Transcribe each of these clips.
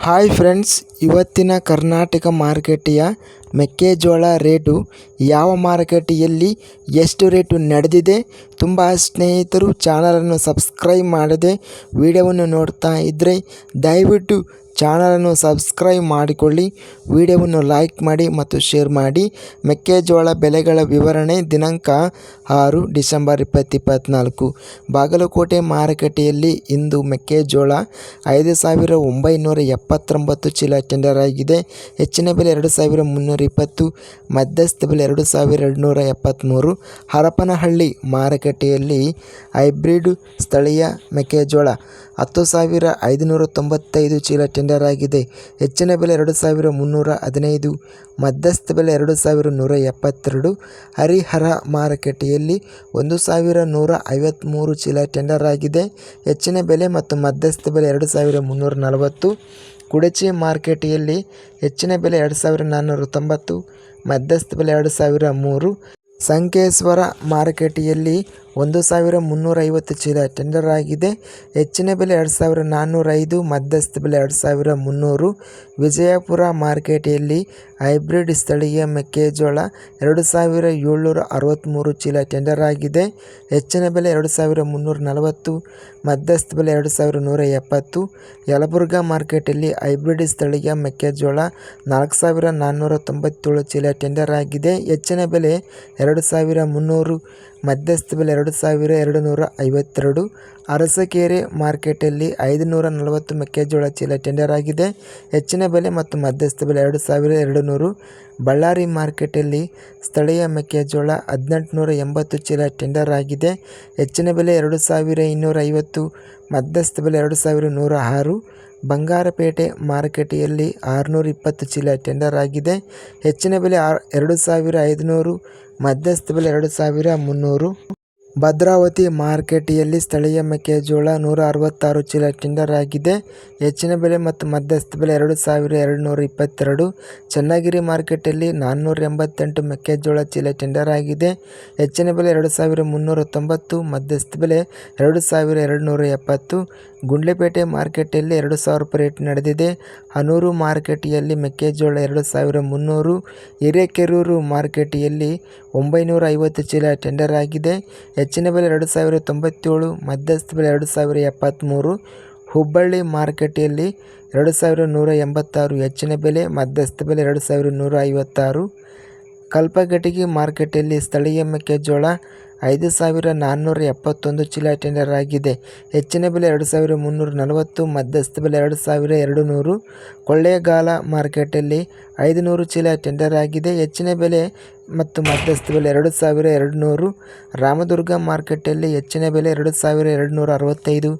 Hi friends ಇವತ್ತಿನ ಕರ್ನಾಟಕ ಮಾರುಕಟ್ಟೆಯ ಮೆಕ್ಕೆಜೋಳ ರೇಟು ಯಾವ ಮಾರುಕಟ್ಟೆಯಲ್ಲಿ ಎಷ್ಟು ರೇಟು ನಡೆದಿದೆ ತುಂಬ ಸ್ನೇಹಿತರು ಚಾನಲನ್ನು ಸಬ್ಸ್ಕ್ರೈಬ್ ಮಾಡದೆ ವಿಡಿಯೋವನ್ನು ನೋಡ್ತಾ ಇದ್ದರೆ ದಯವಿಟ್ಟು ಚಾನಲನ್ನು ಸಬ್ಸ್ಕ್ರೈಬ್ ಮಾಡಿಕೊಳ್ಳಿ. ವಿಡಿಯೋವನ್ನು ಲೈಕ್ ಮಾಡಿ ಮತ್ತು ಶೇರ್ ಮಾಡಿ. ಮೆಕ್ಕೆಜೋಳ ಬೆಲೆಗಳ ವಿವರಣೆ ದಿನಾಂಕ ಆರು ಡಿಸೆಂಬರ್ ಇಪ್ಪತ್ತು ಇಪ್ಪತ್ತ್ನಾಲ್ಕು ಬಾಗಲಕೋಟೆ ಮಾರುಕಟ್ಟೆಯಲ್ಲಿ ಇಂದು ಮೆಕ್ಕೆಜೋಳ ಐದು ಸಾವಿರ ಒಂಬೈನೂರ ಎಪ್ಪತ್ತೊಂಬತ್ತು ಚೀಲ ಟೆಂಡರ್ ಆಗಿದೆ. ಹೆಚ್ಚಿನ ಬೆಲೆ ಎರಡು ಸಾವಿರ ಮುನ್ನೂರ ಇಪ್ಪತ್ತು, ಮಧ್ಯಸ್ಥ ಬೆಲೆ ಎರಡು ಸಾವಿರ ಎರಡುನೂರ ಎಪ್ಪತ್ತ್ಮೂರು, ಹರಪನಹಳ್ಳಿ ಮಾರುಕಟ್ಟೆಯಲ್ಲಿ ಹೈಬ್ರಿಡ್ ಸ್ಥಳೀಯ ಮೆಕ್ಕೆಜೋಳ ಹತ್ತು ಸಾವಿರ ಐದುನೂರ ತೊಂಬತ್ತೈದು ಚೀಲ ಟೆಂಡರ್ ಆಗಿದೆ. ಹೆಚ್ಚಿನ ಬೆಲೆ ಎರಡು ಸಾವಿರ ಮುನ್ನೂರ ಹದಿನೈದು, ಮಧ್ಯಸ್ಥ ಬೆಲೆ ಎರಡು ಸಾವಿರ ನೂರ ಎಪ್ಪತ್ತೆರಡು ಹರಿಹರ ಮಾರುಕಟ್ಟೆಯಲ್ಲಿ ಒಂದು ಸಾವಿರ ನೂರ ಐವತ್ತ್ಮೂರು ಚೀಲ ಟೆಂಡರ್ ಆಗಿದೆ. ಹೆಚ್ಚಿನ ಬೆಲೆ ಮತ್ತು ಮಧ್ಯಸ್ಥ ಬೆಲೆ ಎರಡು ಸಾವಿರ ಮುನ್ನೂರ ನಲವತ್ತು ಕುಡಚಿ ಮಾರ್ಕೆಟಿಯಲ್ಲಿ ಹೆಚ್ಚಿನ ಬೆಲೆ ಎರಡು ಸಾವಿರ ನಾನ್ನೂರ ತೊಂಬತ್ತು, ಮಧ್ಯಸ್ಥ ಬೆಲೆ ಎರಡು ಸಾವಿರ ಮೂರು. ಸಂಕೇಶ್ವರ ಮಾರುಕಟ್ಟೆಯಲ್ಲಿ ಒಂದು ಸಾವಿರ ಮುನ್ನೂರ ಐವತ್ತು ಚೀಲ ಟೆಂಡರ್ ಆಗಿದೆ ಹೆಚ್ಚಿನ ಬೆಲೆ ಎರಡು ಸಾವಿರ ನಾನ್ನೂರ ಐದು ಮಧ್ಯಸ್ಥ ಬೆಲೆ ಎರಡು ಸಾವಿರ ಮುನ್ನೂರು. ವಿಜಯಪುರ ಮಾರ್ಕೆಟೆಯಲ್ಲಿ ಹೈಬ್ರಿಡ್ ಸ್ಥಳೀಯ ಮೆಕ್ಕೆಜೋಳ ಎರಡು ಸಾವಿರ ಏಳ್ನೂರ ಅರವತ್ತ್ಮೂರು ಚೀಲ ಟೆಂಡರ್ ಆಗಿದೆ ಹೆಚ್ಚಿನ ಬೆಲೆ ಎರಡು ಸಾವಿರ ಮುನ್ನೂರ ನಲವತ್ತು, ಮಧ್ಯಸ್ಥ ಬೆಲೆ ಎರಡು ಸಾವಿರ ನೂರ ಎಪ್ಪತ್ತು ಯಲಬುರ್ಗಾ ಮಾರ್ಕೆಟಲ್ಲಿ ಹೈಬ್ರಿಡ್ ಸ್ಥಳೀಯ ಮೆಕ್ಕೆಜೋಳ ನಾಲ್ಕು ಸಾವಿರ ನಾನ್ನೂರ ತೊಂಬತ್ತೇಳು ಚೀಲ ಟೆಂಡರ್ ಆಗಿದೆ ಹೆಚ್ಚಿನ ಬೆಲೆ ಎರಡು ಸಾವಿರ ಮುನ್ನೂರು. ಮಧ್ಯಸ್ಥ ಬೆಲೆ ಎರಡು ಸಾವಿರ ಎರಡು ನೂರ ಐವತ್ತೆರಡು. ಅರಸಕೆರೆ ಮಾರ್ಕೆಟಲ್ಲಿ ಐದು ನೂರ ನಲವತ್ತು ಮೆಕ್ಕೆಜೋಳ ಚೀಲ ಟೆಂಡರ್ ಆಗಿದೆ. ಹೆಚ್ಚಿನ ಬೆಲೆ ಮತ್ತು ಮಧ್ಯಸ್ಥ ಬೆಲೆ ಎರಡು ಸಾವಿರ ಎರಡು ನೂರು. ಬಳ್ಳಾರಿ ಮಾರ್ಕೆಟಲ್ಲಿ ಸ್ಥಳೀಯ ಮೆಕ್ಕೆಜೋಳ ಹದಿನೆಂಟು ನೂರ ಎಂಬತ್ತು ಚೀಲ ಟೆಂಡರ್ ಆಗಿದೆ. ಹೆಚ್ಚಿನ ಬೆಲೆ ಎರಡು ಸಾವಿರ ಇನ್ನೂರ ಐವತ್ತು, ಮಧ್ಯಸ್ಥ ಬೆಲೆ ಎರಡು ಸಾವಿರ ನೂರ ಆರು, ಬಂಗಾರಪೇಟೆ ಮಾರುಕಟ್ಟೆಯಲ್ಲಿ ಆರುನೂರ ಇಪ್ಪತ್ತು ಚೀಲ ಟೆಂಡರ್ ಆಗಿದೆ. ಹೆಚ್ಚಿನ ಬೆಲೆ ಆರು ಎರಡು ಸಾವಿರ ಐದುನೂರು, ಮಧ್ಯಸ್ಥ ಬೆಲೆ ಎರಡು ಸಾವಿರ ಮುನ್ನೂರು. ಭದ್ರಾವತಿ ಮಾರುಕಟ್ಟೆಯಲ್ಲಿ ಸ್ಥಳೀಯ ಮೆಕ್ಕೆಜೋಳ ನೂರ ಅರವತ್ತಾರು ಚೀಲ ಟೆಂಡರ್ ಆಗಿದೆ. ಹೆಚ್ಚಿನ ಬೆಲೆ ಮತ್ತು ಮಧ್ಯಸ್ಥ ಬೆಲೆ ಎರಡು ಸಾವಿರ ಎರಡು ನೂರ ಇಪ್ಪತ್ತೆರಡು ಚನ್ನಗಿರಿ ಮಾರ್ಕೆಟಲ್ಲಿ ನಾನ್ನೂರ ಎಂಬತ್ತೆಂಟು ಮೆಕ್ಕೆಜೋಳ ಚೀಲ ಟೆಂಡರ್ ಆಗಿದೆ. ಹೆಚ್ಚಿನ ಬೆಲೆ ಎರಡು ಸಾವಿರ ಮುನ್ನೂರ ತೊಂಬತ್ತು ಮಧ್ಯಸ್ಥ ಬೆಲೆ ಎರಡು ಸಾವಿರ ಎರಡು ನೂರ ಎಪ್ಪತ್ತು ಗುಂಡ್ಲೆಪೇಟೆ ಮಾರ್ಕೆಟಲ್ಲಿ ಎರಡು ಸಾವಿರ ರೂಪಾಯಿ ರೇಟ್ ನಡೆದಿದೆ. ಹನೂರು ಮಾರುಕಟ್ಟೆಯಲ್ಲಿ ಮೆಕ್ಕೆಜೋಳ ಎರಡು ಸಾವಿರ ಮುನ್ನೂರು. ಹಿರೇಕೆರೂರು ಮಾರುಕಟ್ಟೆಯಲ್ಲಿ ಒಂಬೈನೂರ ಐವತ್ತು ಚೀಲ ಟೆಂಡರ್ ಆಗಿದೆ. ಹೆಚ್ಚಿನ ಬೆಲೆ ಎರಡು ಸಾವಿರ ತೊಂಬತ್ತೇಳು, ಮಧ್ಯಸ್ಥ ಬೆಲೆ ಎರಡು ಸಾವಿರ ಎಪ್ಪತ್ತ್ಮೂರು ಹುಬ್ಬಳ್ಳಿ ಮಾರುಕಟ್ಟೆಯಲ್ಲಿ ಎರಡು ಸಾವಿರ ನೂರ ಎಂಬತ್ತಾರು ಹೆಚ್ಚಿನ ಬೆಲೆ ಮಧ್ಯಸ್ಥ ಬೆಲೆ ಎರಡು ಸಾವಿರ ನೂರ ಐವತ್ತಾರು ಕಲ್ಪಗಟಗಿ ಮಾರುಕಟ್ಟೆಯಲ್ಲಿ ಸ್ಥಳೀಯ ಮೆಕ್ಕೆಜೋಳ ಐದು ಸಾವಿರ ನಾನ್ನೂರ ಎಪ್ಪತ್ತೊಂದು ಚೀಲ ಟೆಂಡರ್ ಆಗಿದೆ. ಹೆಚ್ಚಿನ ಬೆಲೆ ಎರಡು ಸಾವಿರ ಮುನ್ನೂರ ನಲವತ್ತು, ಮಧ್ಯಸ್ಥ ಬೆಲೆ ಎರಡು ಸಾವಿರ ಎರಡು ನೂರು. ಕೊಳ್ಳೇಗಾಲ ಮಾರ್ಕೆಟಲ್ಲಿ ಐದು ನೂರು ಚೀಲ ಟೆಂಡರ್ ಆಗಿದೆ. ಹೆಚ್ಚಿನ ಬೆಲೆ ಮತ್ತು ಮಧ್ಯಸ್ಥ ಬೆಲೆ ಎರಡು ಸಾವಿರ ಎರಡು ನೂರು. ರಾಮದುರ್ಗ ಮಾರ್ಕೆಟಲ್ಲಿ ಹೆಚ್ಚಿನ ಬೆಲೆ ಎರಡು ಸಾವಿರ ಎರಡು ನೂರ ಅರವತ್ತೈದು.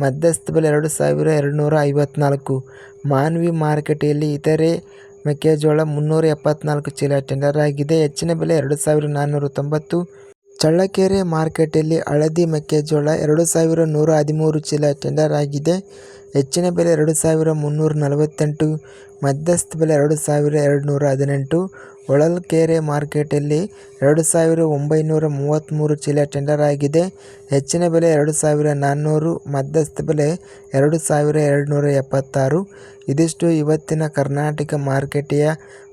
ಮಧ್ಯಸ್ಥ ಬೆಲೆ ಎರಡು ಸಾವಿರ ಎರಡು ನೂರ ಐವತ್ತ್ನಾಲ್ಕು ಮಾನ್ವಿ ಮಾರುಕಟ್ಟೆಯಲ್ಲಿ ಇತರೆ ಮೆಕ್ಕೆಜೋಳ ಮುನ್ನೂರ ಎಪ್ಪತ್ನಾಲ್ಕು ಚೀಲ ಟೆಂಡರ್ ಆಗಿದೆ. ಹೆಚ್ಚಿನ ಬೆಲೆ ಎರಡು ಸಾವಿರ ನಾನ್ನೂರ ತೊಂಬತ್ತು. ಚಳ್ಳಕೆರೆ ಮಾರ್ಕೆಟಲ್ಲಿ ಹಳದಿ ಮೆಕ್ಕೆಜೋಳ ಎರಡು ಸಾವಿರ ನೂರ ಹದಿಮೂರು ಚೀಲ ಟೆಂಡರ್ ಆಗಿದೆ. ಹೆಚ್ಚಿನ ಬೆಲೆ ಎರಡು ಸಾವಿರ ಮುನ್ನೂರ ನಲವತ್ತೆಂಟು, ಮಧ್ಯಸ್ಥ ಬೆಲೆ ಎರಡು ಸಾವಿರ ಎರಡು ನೂರ ಹದಿನೆಂಟು, ಹೊಳಲ್ಕೆರೆ ಮಾರ್ಕೆಟಲ್ಲಿ ಎರಡು ಸಾವಿರ ಒಂಬೈನೂರ ಮೂವತ್ತ್ಮೂರು ಚೀಲ ಟೆಂಡರ್ ಆಗಿದೆ. ಹೆಚ್ಚಿನ ಬೆಲೆ ಎರಡು ಸಾವಿರ ನಾನ್ನೂರು, ಮಧ್ಯಸ್ಥ ಬೆಲೆ ಎರಡು ಸಾವಿರ ಎರಡು ನೂರ ಎಪ್ಪತ್ತಾರು. ಇದಿಷ್ಟು ಇವತ್ತಿನ ಕರ್ನಾಟಕ ಮಾರುಕಟ್ಟೆಯ